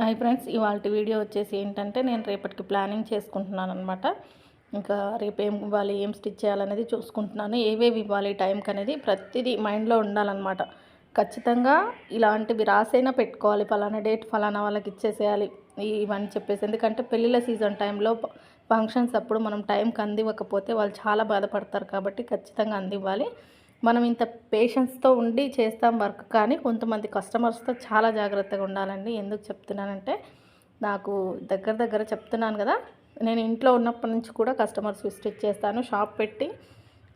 Hi friends ఇవాళ video వచ్చేసి ఏంటంటే నేను రేపటికి ప్లానింగ్ చేసుకుంటున్నాను అనమాట ఇంకా రేపు ఏం ఇవ్వాలి ఏం స్టిచ్ చేయాలనేది చూసుకుంటున్నాను. ఏవేవి ఇవ్వాలి టైంకి అనేది ప్రతిదీ మైండ్లో ఉండాలన్నమాట. ఖచ్చితంగా ఇలాంటివి రాసైనా పెట్టుకోవాలి. ఫలానా డేట్ ఫలానా వాళ్ళకి ఇచ్చేసేయాలి. ఇవన్నీ చెప్పేసి ఎందుకంటే పెళ్ళిళ్ళ సీజన్ టైంలో ఫంక్షన్స్ అప్పుడు మనం టైంకి అందివ్వకపోతే వాళ్ళు చాలా బాధపడతారు కాబట్టి ఖచ్చితంగా అందివ్వాలి. మనం ఇంత పేషెన్స్తో ఉండి చేస్తాం వర్క్ కానీ కొంతమంది కస్టమర్స్తో చాలా జాగ్రత్తగా ఉండాలండి. ఎందుకు చెప్తున్నానంటే నాకు దగ్గర దగ్గర చెప్తున్నాను కదా నేను ఇంట్లో ఉన్నప్పటి నుంచి కూడా కస్టమర్స్ స్టిచ్ చేస్తాను. షాప్ పెట్టి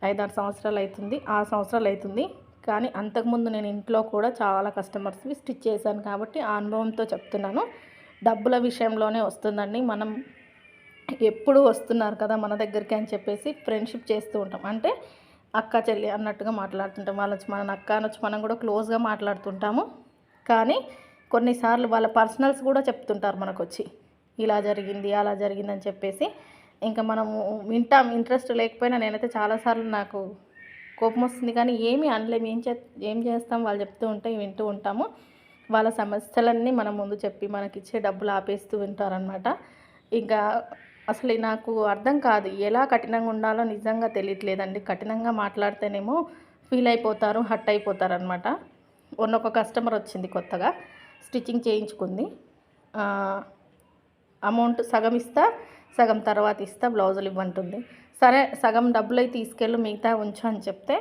ఐదారు సంవత్సరాలు అవుతుంది ఆరు సంవత్సరాలు అవుతుంది. కానీ అంతకుముందు నేను ఇంట్లో కూడా చాలా కస్టమర్స్వి స్టిచ్ చేశాను కాబట్టి ఆ అనుభవంతో చెప్తున్నాను. డబ్బుల విషయంలోనే వస్తుందండి. మనం ఎప్పుడు వస్తున్నారు కదా మన దగ్గరికి అని చెప్పేసి ఫ్రెండ్షిప్ చేస్తూ ఉంటాం. అంటే అక్క చెల్లి అన్నట్టుగా మాట్లాడుతుంటాం. వాళ్ళ వచ్చి మన అక్క అనొచ్చు మనం కూడా క్లోజ్గా మాట్లాడుతుంటాము. కానీ కొన్నిసార్లు వాళ్ళ పర్సనల్స్ కూడా చెప్తుంటారు మనకు వచ్చి ఇలా జరిగింది అలా జరిగింది అని చెప్పేసి. ఇంకా మనము వింటాం ఇంట్రెస్ట్ లేకపోయినా నేనైతే చాలాసార్లు నాకు కోపం వస్తుంది. కానీ ఏమీ అనలేము ఏం చే ఏం చేస్తాం వాళ్ళు చెప్తూ ఉంటే వింటూ ఉంటాము. వాళ్ళ సమస్యలన్నీ మన ముందు చెప్పి మనకి ఇచ్చే డబ్బులు ఆపేస్తూ ఉంటారనమాట ఇంకా అసలు నాకు అర్థం కాదు. ఎలా కఠినంగా ఉండాలో నిజంగా తెలియట్లేదండి. కఠినంగా మాట్లాడితేనేమో ఫీల్ అయిపోతారు హట్ అయిపోతారు అనమాట ఒక కస్టమర్ వచ్చింది కొత్తగా స్టిచ్చింగ్ చేయించుకుంది. అమౌంట్ సగం ఇస్తా సగం తర్వాత ఇస్తా బ్లౌజులు ఇవ్వంటుంది. సరే సగం డబ్బులు అయితే తీసుకెళ్ళు మిగతా ఉంచు అని చెప్తే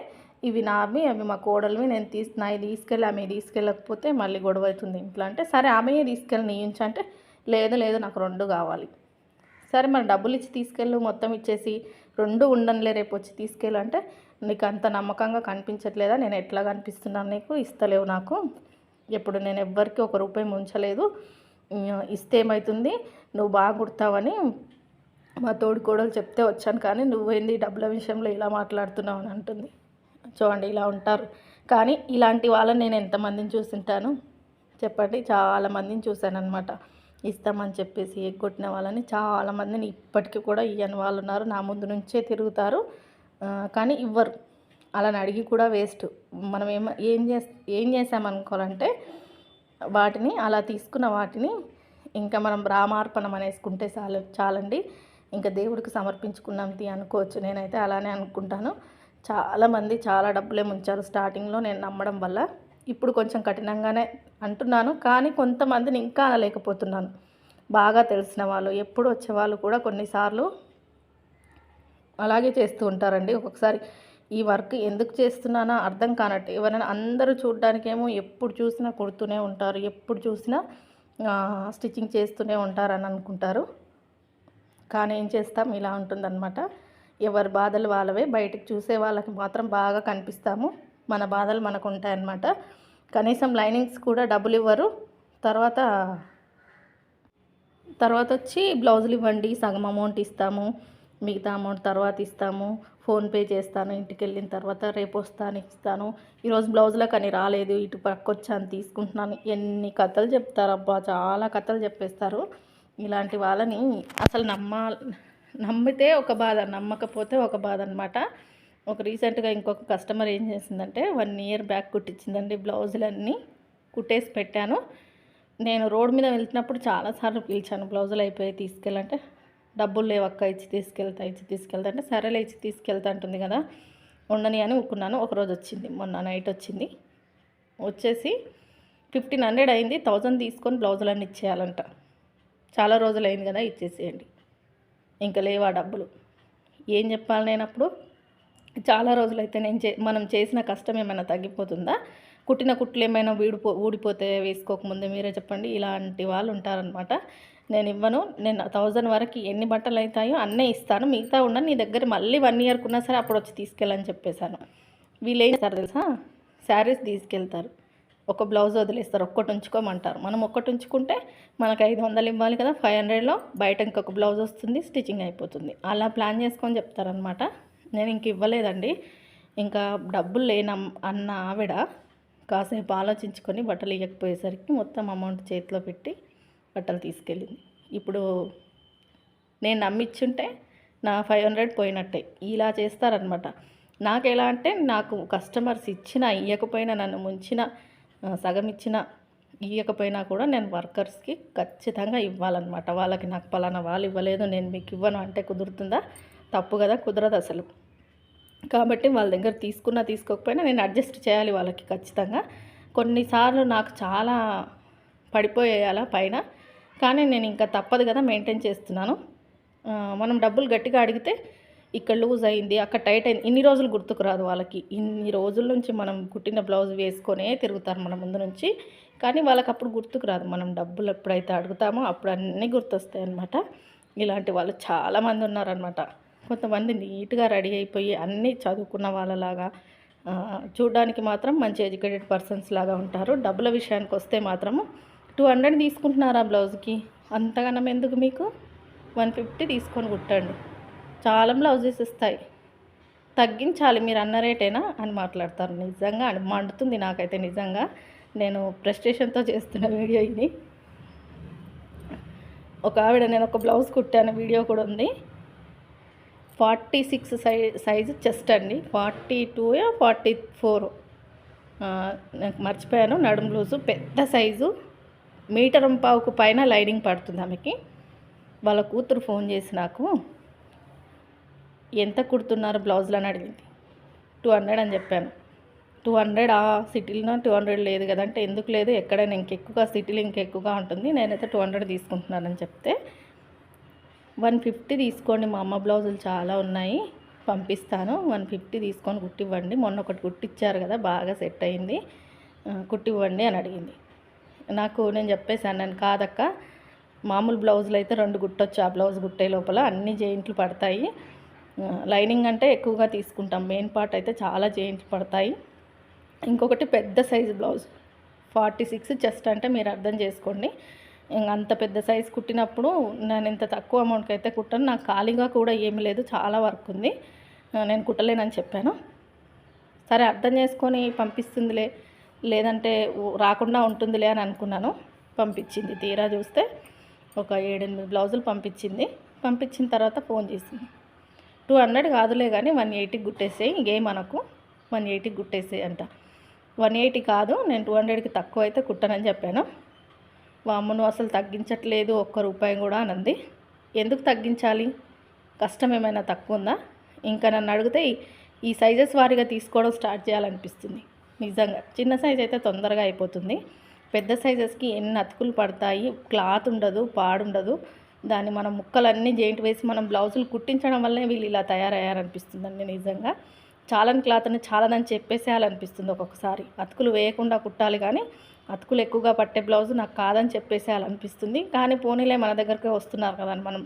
ఇవి నావి అవి మా కోడలివి నేను తీసి నావి తీసుకెళ్ళి ఆమె తీసుకెళ్ళకపోతే మళ్ళీ గొడవ అవుతుంది ఇంట్లో. అంటే సరే ఆమె తీసుకెళ్ళి నీ ఉంచు అంటే లేదు లేదు నాకు రెండు కావాలి. సరే మరి డబ్బులు ఇచ్చి తీసుకెళ్ళు మొత్తం ఇచ్చేసి రెండు ఉండనులే రేపు వచ్చి తీసుకెళ్ళు అంటే నీకు అంత నమ్మకంగా కనిపించట్లేదా? నేను ఎట్లా కనిపిస్తున్నాను నీకు? ఇస్తలేవు నాకు. ఎప్పుడు నేను ఎవ్వరికి ఒక రూపాయి ముంచలేదు. ఇస్తే ఏమవుతుంది నువ్వు బాగా కుడతావని మా తోడుకోడలు చెప్తే వచ్చాను కానీ నువ్వేంది డబ్బుల విషయంలో ఇలా మాట్లాడుతున్నావు అని అంటుంది. చూడండి ఇలా ఉంటారు. కానీ ఇలాంటి వాళ్ళని నేను ఎంతమందిని చూసింటాను? చెప్పండి చాలా మందిని చూశాను అనమాట ఇస్తామని చెప్పేసి ఎగ్గొట్టిన వాళ్ళని చాలా మందిని ఇప్పటికీ కూడా ఇవ్వని వాళ్ళు ఉన్నారు. నా ముందు నుంచే తిరుగుతారు. కానీ ఇవ్వరు. అలాని అడిగి కూడా వేస్ట్. మనం ఏం ఏం చేస్ ఏం చేసామనుకోవాలంటే వాటిని అలా తీసుకున్న వాటిని ఇంకా మనం రామార్పణం అనేసుకుంటే చాలు చాలండి. ఇంకా దేవుడికి సమర్పించుకున్నాం తీ అనుకోవచ్చు. నేనైతే అలానే అనుకుంటాను. చాలామంది చాలా డబ్బులే ముంచారు స్టార్టింగ్లో నేను నమ్మడం వల్ల. ఇప్పుడు కొంచెం కఠినంగానే అంటున్నాను. కానీ కొంతమందిని ఇంకా అనలేకపోతున్నాను. బాగా తెలిసిన వాళ్ళు ఎప్పుడు వచ్చేవాళ్ళు కూడా కొన్నిసార్లు అలాగే చేస్తూ ఉంటారండి. ఒక్కొక్కసారి ఈ వర్క్ ఎందుకు చేస్తున్నానా అర్థం కానట్టు. ఎవరైనా అందరూ చూడడానికేమో ఎప్పుడు చూసినా కుడుతూనే ఉంటారు ఎప్పుడు చూసినా స్టిచ్చింగ్ చేస్తూనే ఉంటారని అనుకుంటారు. కానీ ఏం చేస్తాం? ఇలా ఉంటుందన్నమాట. ఎవరి బాధలు వాళ్ళవే. బయటకు చూసే వాళ్ళకి మాత్రం బాగా కనిపిస్తాము. మన బాధలు మనకు ఉంటాయన్నమాట కనీసం లైనింగ్స్ కూడా డబ్బులు ఇవ్వరు. తర్వాత తర్వాత వచ్చి బ్లౌజులు ఇవ్వండి సగం అమౌంట్ ఇస్తాము మిగతా అమౌంట్ తర్వాత ఇస్తాము ఫోన్పే చేస్తాను ఇంటికి వెళ్ళిన తర్వాత రేపు వస్తాను ఇస్తాను. ఈరోజు బ్లౌజులకు అని రాలేదు ఇటు పక్క వచ్చాను తీసుకుంటున్నాను. ఎన్ని కథలు చెప్తారబ్బా చాలా కథలు చెప్పేస్తారు. ఇలాంటి వాళ్ళని అసలు నమ్మ నమ్మితే ఒక బాధ నమ్మకపోతే ఒక బాధ అనమాట ఒక రీసెంట్గా ఇంకొక కస్టమర్ ఏం చేసిందంటే వన్ ఇయర్ బ్యాక్ కుట్టించిందండి బ్లౌజులన్నీ కుట్టేసి పెట్టాను. నేను రోడ్ మీద వెళ్తున్నప్పుడు చాలాసార్లు పిలిచాను బ్లౌజులు అయిపోయి తీసుకెళ్ళంటే డబ్బులు లేవు అక్క ఇచ్చి తీసుకెళ్తా ఇచ్చి తీసుకెళ్తా అంటే సరేలే ఇచ్చి తీసుకెళ్తా అంటుంది కదా. ఉండని అని ఊరుకున్నాను. ఒకరోజు వచ్చింది మొన్న నైట్ వచ్చింది. వచ్చేసి ఫిఫ్టీన్ హండ్రెడ్ అయింది థౌజండ్ తీసుకొని బ్లౌజులన్నీ ఇచ్చేయాలంట. చాలా రోజులు అయింది కదా ఇచ్చేసేయండి. ఇంకా లేవా డబ్బులు. ఏం చెప్పాలి నేను అప్పుడు? చాలా రోజులైతే నేను చే మనం చేసిన కష్టం ఏమైనా తగ్గిపోతుందా? కుట్టిన కుట్లు ఏమైనా వీడిపో ఊడిపోతే వేసుకోకముందే మీరే చెప్పండి. ఇలాంటి వాళ్ళు ఉంటారనమాట నేను ఇవ్వను. నేను థౌజండ్ వరకు ఎన్ని బట్టలు అవుతాయో అన్నీ ఇస్తాను. మిగతా ఉన్న నీ దగ్గర మళ్ళీ వన్ ఇయర్కి ఉన్నా సరే అప్పుడు వచ్చి తీసుకెళ్ళని చెప్పేశాను. వీళ్ళు ఏం చేస్తారు తెలుసా? శారీస్ తీసుకెళ్తారు. ఒక బ్లౌజ్ వదిలేస్తారు. ఒక్కటి ఉంచుకోమంటారు. మనం ఒక్కటి ఉంచుకుంటే మనకు ఐదు వందలు ఇవ్వాలి కదా. ఫైవ్ హండ్రెడ్లో బయట ఇంకొక బ్లౌజ్ వస్తుంది. స్టిచ్చింగ్ అయిపోతుంది. అలా ప్లాన్ చేసుకొని చెప్తారనమాట నేను ఇంక ఇవ్వలేదండి. ఇంకా డబ్బులు లేనమ్ అన్న ఆవిడ కాసేపు ఆలోచించుకొని బట్టలు ఇవ్వకపోయేసరికి మొత్తం అమౌంట్ చేతిలో పెట్టి బట్టలు తీసుకెళ్ళింది. ఇప్పుడు నేను నమ్మిచ్చుంటే నా ఫైవ్ హండ్రెడ్ పోయినట్టే. ఇలా చేస్తారనమాట నాకు ఎలా అంటే నాకు కస్టమర్స్ ఇచ్చిన ఇవ్వకపోయినా నన్ను ముంచిన సగం ఇచ్చిన ఇవ్వకపోయినా కూడా నేను వర్కర్స్కి ఖచ్చితంగా ఇవ్వాలన్నమాట. వాళ్ళకి నాకు పలానా వాళ్ళు ఇవ్వలేదు నేను మీకు ఇవ్వను అంటే కుదురుతుందా? తప్పు కదా కుదరదు అసలు. కాబట్టి వాళ్ళ దగ్గర తీసుకున్నా తీసుకోకపోయినా నేను అడ్జస్ట్ చేయాలి వాళ్ళకి ఖచ్చితంగా. కొన్నిసార్లు నాకు చాలా పడిపోయేయాల పైన. కానీ నేను ఇంకా తప్పదు కదా మెయింటైన్ చేస్తున్నాను. మనం డబ్బులు గట్టిగా అడిగితే ఇక్కడ లూజ్ అయింది అక్కడ టైట్ అయింది. ఇన్ని రోజులు గుర్తుకు రాదు వాళ్ళకి. ఇన్ని రోజుల నుంచి మనం కుట్టిన బ్లౌజ్ వేసుకొనే తిరుగుతారు మన ముందు నుంచి. కానీ వాళ్ళకి అప్పుడు గుర్తుకు రాదు మనం డబ్బులు ఎప్పుడైతే అడుగుతామో అప్పుడు అన్నీ గుర్తొస్తాయి అనమాట ఇలాంటి వాళ్ళు చాలామంది ఉన్నారనమాట కొంతమంది నీట్గా రెడీ అయిపోయి అన్నీ చదువుకున్న వాళ్ళలాగా చూడడానికి మాత్రం మంచి ఎడ్యుకేటెడ్ పర్సన్స్ లాగా ఉంటారు. డబ్బుల విషయానికి వస్తే మాత్రము టూ హండ్రెడ్ తీసుకుంటున్నారా బ్లౌజ్కి? అంతగానం ఎందుకు మీకు? వన్ ఫిఫ్టీ తీసుకొని కుట్టండి. చాలా బ్లౌజెస్ ఇస్తాయి. తగ్గించాలి మీరు అన్న రేటేనా అని మాట్లాడతారు. నిజంగా అని మండుతుంది నాకైతే నిజంగా. నేను ప్రెస్టేషన్తో చేస్తున్న వీడియో ఇది. ఒక ఆవిడ నేను ఒక బ్లౌజ్ కుట్టాను వీడియో కూడా ఉంది. ఫార్టీ సిక్స్ సై సైజు చెస్ట్ అండి. Forty two forty four? నాకు మర్చిపోయాను. నడుము లూజు పెద్ద సైజు. మీటర్ పావుకు పైన లైనింగ్ పడుతుంది ఆమెకి. వాళ్ళ కూతురు ఫోన్ చేసి నాకు ఎంత కుడుతున్నారు బ్లౌజులు? అని అడిగింది. టూ హండ్రెడ్ అని చెప్పాను. Two hundred? ఆ సిటీలో టూ హండ్రెడ్ లేదు కదంటే ఎందుకు లేదు? ఎక్కడైనా ఇంకెక్కువగా సిటీలో ఇంకెక్కువగా ఉంటుంది. నేనైతే టూ హండ్రెడ్ తీసుకుంటున్నానని చెప్తే వన్ ఫిఫ్టీ తీసుకోండి. మా అమ్మ బ్లౌజులు చాలా ఉన్నాయి. పంపిస్తాను. వన్ ఫిఫ్టీ తీసుకొని కుట్టివ్వండి. మొన్న ఒకటి కుట్టిచ్చారు కదా బాగా సెట్ అయింది. కుట్టివ్వండి అని అడిగింది. నాకు నేను చెప్పేశాను నేను కాదక్క. మామూలు బ్లౌజులు అయితే రెండు గుట్టొచ్చు ఆ బ్లౌజ్ కుట్టే లోపల అన్ని జెయింట్లు పడతాయి. లైనింగ్ అంటే ఎక్కువగా తీసుకుంటాం. మెయిన్ పార్ట్ అయితే చాలా జెయింట్లు పడతాయి. ఇంకొకటి పెద్ద size blouse. Forty six chest అంటే మీరు అర్థం చేసుకోండి. అంత పెద్ద సైజ్ కుట్టినప్పుడు నేను ఇంత తక్కువ అమౌంట్కి అయితే కుట్టాను. నాకు ఖాళీగా కూడా ఏమీ లేదు చాలా వర్క్ ఉంది. నేను కుట్టలేనని చెప్పాను. సరే అర్థం చేసుకొని పంపిస్తుందిలే లేదంటే రాకుండా ఉంటుందిలే అని అనుకున్నాను. పంపించింది తీరా చూస్తే ఒక ఏడెనిమిది బ్లౌజులు పంపించింది. పంపించిన తర్వాత ఫోన్ చేసింది. టూ హండ్రెడ్ కాదులే కానీ వన్ ఎయిటీకి గుట్టేసేయి ఇంకేం అనకు. వన్ ఎయిటీకి గుట్టేసేయి అంట. వన్ ఎయిటీ కాదు నేను టూ హండ్రెడ్కి తక్కువ అయితే కుట్టనని చెప్పాను. వామ్మను అసలు తగ్గించట్లేదు ఒక్క రూపాయి కూడా అనంది. ఎందుకు తగ్గించాలి? కష్టం ఏమైనా తక్కువ ఉందా? ఇంకా నన్ను అడిగితే ఈ- సైజెస్ వారీగా తీసుకోవడం స్టార్ట్ చేయాలనిపిస్తుంది. నిజంగా చిన్న సైజ్ అయితే తొందరగా అయిపోతుంది. పెద్ద సైజెస్కి ఎన్ని అతుకులు పడతాయి? క్లాత్ ఉండదు పాడుండదు. దాన్ని మనం ముక్కలన్నీ జెయింట్ వేసి మనం బ్లౌజులు కుట్టించడం వల్లనే వీళ్ళు ఇలా తయారయ్యారనిపిస్తుందండి నిజంగా. చాలని క్లాత్ని చాలదని చెప్పేసేయాలనిపిస్తుంది ఒక్కొక్కసారి. అతుకులు వేయకుండా కుట్టాలి కానీ అతుకులు ఎక్కువగా పట్టే బ్లౌజ్ నాకు కాదని చెప్పేసేయాలనిపిస్తుంది కానీ పోనీలే మన దగ్గరకే వస్తున్నారు కదా అని మనం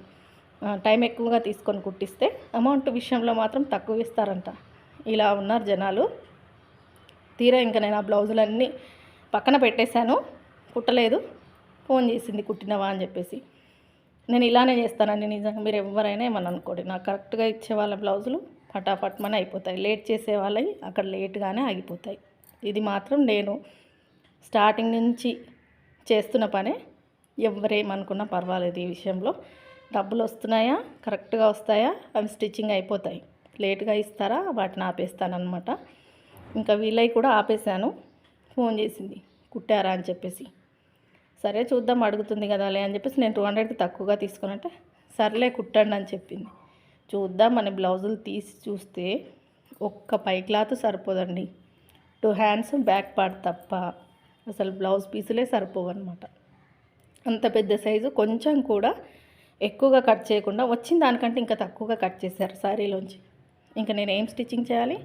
టైం ఎక్కువగా తీసుకొని కుట్టిస్తే అమౌంట్ విషయంలో మాత్రం తక్కువ ఇస్తారంట ఇలా ఉన్నారు జనాలు. తీరా ఇంకా నేను ఆ బ్లౌజులన్నీ పక్కన పెట్టేశాను. కుట్టలేదు. ఫోన్ చేసింది కుట్టినవా అని చెప్పేసి. నేను ఇలానే చేస్తానండి నిజంగా. మీరు ఎవరైనా ఏమని అనుకోండి. నాకు కరెక్ట్గా ఇచ్చే వాళ్ళ బ్లౌజులు ఫటాఫట్ అయిపోతాయి. లేట్ చేసే వాళ్ళవి అక్కడ లేట్గానే ఆగిపోతాయి. ఇది మాత్రం నేను స్టార్టింగ్ నుంచి చేస్తున్న పనే ఎవరేమనుకున్నా పర్వాలేదు ఈ విషయంలో. డబ్బులు వస్తున్నాయా? కరెక్ట్గా వస్తాయా? అవి స్టిచ్చింగ్ అయిపోతాయి. లేట్గా ఇస్తారా? వాటిని ఆపేస్తానమాట ఇంకా వీళ్ళవి కూడా ఆపేశాను. ఫోన్ చేసింది. కుట్టారా అని చెప్పేసి. సరే చూద్దాం అడుగుతుంది కదా లే అని చెప్పేసి నేను టూ హండ్రెడ్కి తక్కువగా తీసుకున్నట్టే సర్లే కుట్టండి అని చెప్పింది. చూద్దాం మన బ్లౌజులు తీసి చూస్తే ఒక్క పై క్లాత్ సరిపోదండి. టూ హ్యాండ్స్ బ్యాక్ పార్ట్ తప్ప. అసలు బ్లౌజ్ పీసులే సరిపోవు అనమాట అంత పెద్ద సైజు కొంచెం కూడా ఎక్కువగా కట్ చేయకుండా వచ్చిన దానికంటే ఇంకా తక్కువగా కట్ చేశారు శారీలోంచి. ఇంకా నేను ఏం స్టిచ్చింగ్ చేయాలి?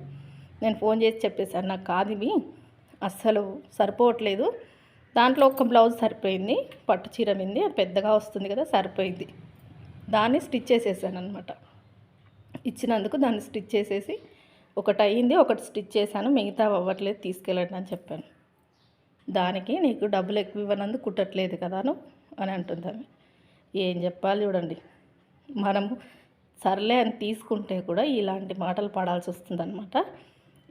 నేను ఫోన్ చేసి చెప్పేశాను నాకు కాదు ఇవి. అస్సలు సరిపోవట్లేదు. దాంట్లో ఒక బ్లౌజ్ సరిపోయింది పట్టు చీర మింది అది పెద్దగా వస్తుంది కదా సరిపోయింది. దాన్ని స్టిచ్ చేసేసాను అనమాట ఇచ్చినందుకు దాన్ని స్టిచ్ చేసేసి ఒకటి అయ్యింది ఒకటి స్టిచ్ చేశాను మిగతా అవ్వట్లేదు తీసుకెళ్ళండి అని చెప్పాను. దానికి నీకు డబ్బులు ఎక్కువ ఇవ్వనందుకు కుట్టట్లేదు కదాను? అని అంటుంది ఆమె. ఏం చెప్పాలి చూడండి. మనము సర్లే అని తీసుకుంటే కూడా ఇలాంటి మాటలు పడాల్సి వస్తుందన్నమాట.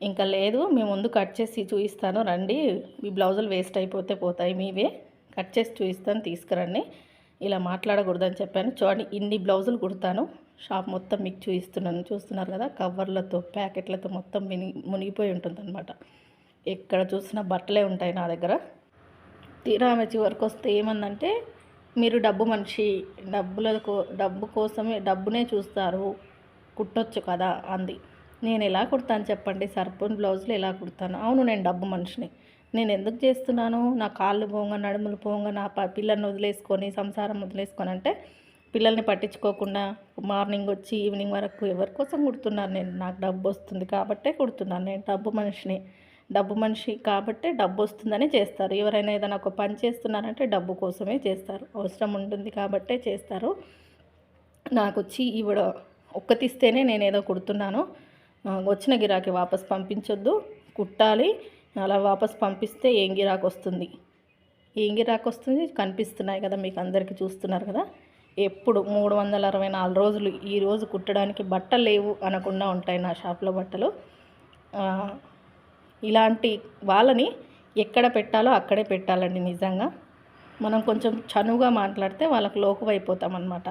ఇంకా లేదు మీ ముందు కట్ చేసి చూపిస్తాను రండి. మీ బ్లౌజులు వేస్ట్ అయిపోతే పోతాయి మీవే. కట్ చేసి చూపిస్తాను తీసుకురండి. ఇలా మాట్లాడకూడదని చెప్పాను. చూడండి ఇన్ని బ్లౌజులు కుడతాను. షాప్ మొత్తం మీకు చూపిస్తున్నాను చూస్తున్నారు కదా కవర్లతో ప్యాకెట్లతో మొత్తం మునిగి మునిగిపోయి ఉంటుందన్నమాట. ఎక్కడ చూసినా బట్టలే ఉంటాయి నా దగ్గర. తీరా ఆమె చివరికి వస్తే ఏమందంటే మీరు డబ్బు మనిషి డబ్బుల కో- డబ్బు కోసమే డబ్బునే చూస్తారు. కుట్టొచ్చు కదా అంది. నేను ఎలా కుడతాను చెప్పండి? సర్పన్ బ్లౌజులు ఎలా కుడతాను? అవును నేను డబ్బు మనిషిని. నేను ఎందుకు చేస్తున్నాను? నా కాళ్ళు పోంగ నడుములు పోంగ నా ప పిల్లల్ని వదిలేసుకొని సంసారం వదిలేసుకొని అంటే పిల్లల్ని పట్టించుకోకుండా మార్నింగ్ వచ్చి ఈవినింగ్ వరకు ఎవరి కోసం కుడుతున్నాను నేను నాకు డబ్బు వస్తుంది కాబట్టే కుడుతున్నాను. నేను డబ్బు మనిషిని. డబ్బు మనిషి కాబట్టే డబ్బు వస్తుందని చేస్తారు. ఎవరైనా ఏదైనా ఒక పని చేస్తున్నారంటే డబ్బు కోసమే చేస్తారు. అవసరం ఉంటుంది కాబట్టే చేస్తారు. నాకు వచ్చి ఇవిడ ఒక్కతిస్తేనే నేను ఏదో కుడుతున్నాను వచ్చిన గిరాకీ వాపస్ పంపించొద్దు. కుట్టాలి. అలా వాపస్ పంపిస్తే ఏం గిరాకు వస్తుంది? ఏం గిరాకు వస్తుంది? కనిపిస్తున్నాయి కదా మీకు అందరికీ చూస్తున్నారు కదా. ఎప్పుడు మూడు వందల అరవై నాలుగు రోజులు ఈరోజు కుట్టడానికి బట్టలు లేవు అనకుండా ఉంటాయి నా షాప్లో బట్టలు. ఇలాంటి వాళ్ళని ఎక్కడ పెట్టాలో అక్కడే పెట్టాలండి నిజంగా. మనం కొంచెం చనువుగా మాట్లాడితే వాళ్ళకు లోకువైపోతాం అనమాట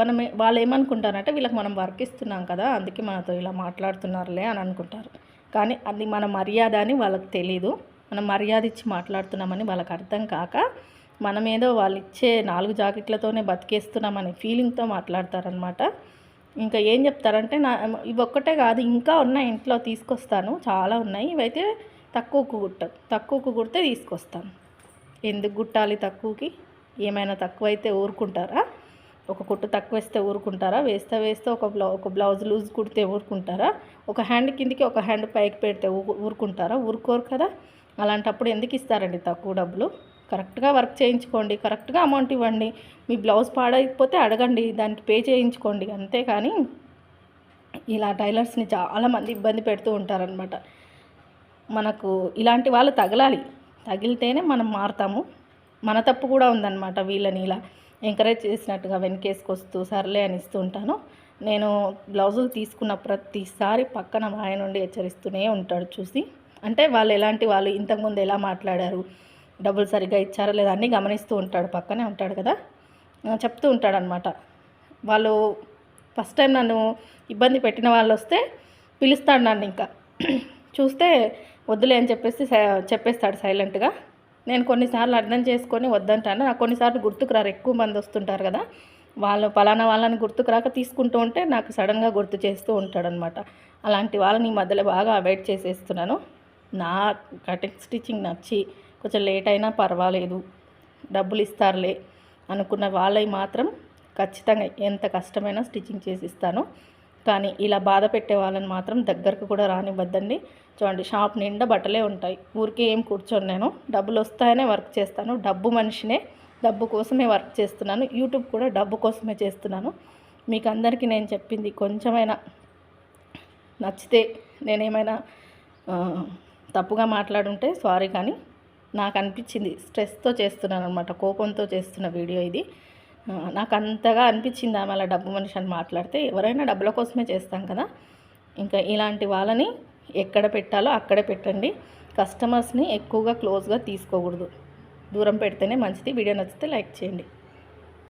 మనం వాళ్ళు ఏమనుకుంటారంటే వీళ్ళకి మనం వర్క్ ఇస్తున్నాం కదా అందుకే మనతో ఇలా మాట్లాడుతున్నారులే అని అనుకుంటారు. కానీ అది మన మర్యాద అని వాళ్ళకి తెలీదు. మనం మర్యాద ఇచ్చి మాట్లాడుతున్నామని వాళ్ళకి అర్థం కాక మనం ఏదో వాళ్ళు ఇచ్చే నాలుగు జాకెట్లతోనే బతికేస్తున్నామనే ఫీలింగ్తో మాట్లాడతారనమాట ఇంకా ఏం చెప్తారంటే నా ఇవి ఒక్కటే కాదు ఇంకా ఉన్నాయి ఇంట్లో తీసుకొస్తాను చాలా ఉన్నాయి ఇవైతే తక్కువకు కుట్ట తక్కువకు కుడితే తీసుకొస్తాను. ఎందుకు కుట్టాలి తక్కువకి? ఏమైనా తక్కువ అయితే ఊరుకుంటారా? ఒక కుట్టు తక్కువ వేస్తే ఊరుకుంటారా? వేస్తే వేస్తే ఒక బ్లౌ ఒక బ్లౌజ్ లూజ్ కుడితే ఊరుకుంటారా? ఒక హ్యాండ్ కిందికి ఒక హ్యాండ్ పైకి పెడితే ఊరుకుంటారా? ఊరుకోరు కదా? అలాంటప్పుడు ఎందుకు ఇస్తారండి తక్కువ డబ్బులు? కరెక్ట్గా వర్క్ చేయించుకోండి కరెక్ట్గా అమౌంట్ ఇవ్వండి మీ బ్లౌజ్ పాడైపోతే అడగండి దానికి పే చేయించుకోండి అంతేకాని ఇలా టైలర్స్ని చాలామంది ఇబ్బంది పెడుతూ ఉంటారనమాట మనకు ఇలాంటి వాళ్ళు తగలాలి. తగిలితేనే మనం మారుతాము. మన తప్పు కూడా ఉందన్నమాట వీళ్ళని ఇలా ఎంకరేజ్ చేసినట్టుగా వెనకేసుకొస్తూ సర్లే అని ఇస్తూ ఉంటాను. నేను బ్లౌజులు తీసుకున్న ప్రతిసారి పక్కన మా ఆయన నుండి హెచ్చరిస్తూనే ఉంటాడు చూసి. అంటే వాళ్ళు ఎలాంటి వాళ్ళు ఇంతకుముందు ఎలా మాట్లాడారు డబ్బులు సరిగ్గా ఇచ్చారా లేదా అన్నీ గమనిస్తూ ఉంటాడు పక్కనే ఉంటాడు కదా. చెప్తూ ఉంటాడనమాట వాళ్ళు ఫస్ట్ టైం నన్ను ఇబ్బంది పెట్టిన వాళ్ళు వస్తే పిలుస్తాడు నన్ను ఇంకా. చూస్తే వద్దులే అని చెప్పేసి చెప్పేస్తాడు సైలెంట్గా నేను కొన్నిసార్లు అర్థం చేసుకొని వద్దంటాను. నాకు కొన్నిసార్లు గుర్తుకు రారు. ఎక్కువ మంది వస్తుంటారు కదా. వాళ్ళు పలానా వాళ్ళని గుర్తుకు రాక తీసుకుంటూ ఉంటే నాకు సడన్గా గుర్తు చేస్తూ ఉంటాడనమాట అలాంటి వాళ్ళని ఈ మధ్యలో బాగా అవాయిడ్ చేసేస్తున్నాను. నా కటింగ్ స్టిచ్చింగ్ నచ్చి కొంచెం లేట్ అయినా పర్వాలేదు. డబ్బులు ఇస్తారులే అనుకున్న వాళ్ళవి మాత్రం ఖచ్చితంగా ఎంత కష్టమైనా స్టిచ్చింగ్ చేసి ఇస్తాను కానీ ఇలా బాధ పెట్టే వాళ్ళని మాత్రం దగ్గరకు కూడా రానివ్వద్దండి. చూడండి షాప్ నిండా బట్టలే ఉంటాయి. ఊరికే ఏం కూర్చొని నేను. డబ్బులు వస్తాయనే వర్క్ చేస్తాను. డబ్బు మనిషినే డబ్బు కోసమే వర్క్ చేస్తున్నాను. యూట్యూబ్ కూడా డబ్బు కోసమే చేస్తున్నాను. మీకు అందరికీ నేను చెప్పింది కొంచెమైనా నచ్చితే నేనేమైనా తప్పుగా మాట్లాడుంటే సారీ కానీ నాకు అనిపించింది స్ట్రెస్తో చేస్తున్నాను అనమాట కోపంతో చేస్తున్న వీడియో ఇది. నాకు అంతగా అనిపించింది ఆమె అలా డబ్బు మనిషి అని మాట్లాడితే ఎవరైనా డబ్బుల కోసమే చేస్తాం కదా. ఇంకా ఇలాంటి వాళ్ళని ఎక్కడ పెట్టాలో అక్కడే పెట్టండి. కస్టమర్స్ని ఎక్కువగా క్లోజ్గా తీసుకోకూడదు. దూరం పెడితేనే మంచిది. వీడియో నచ్చితే లైక్ చేయండి.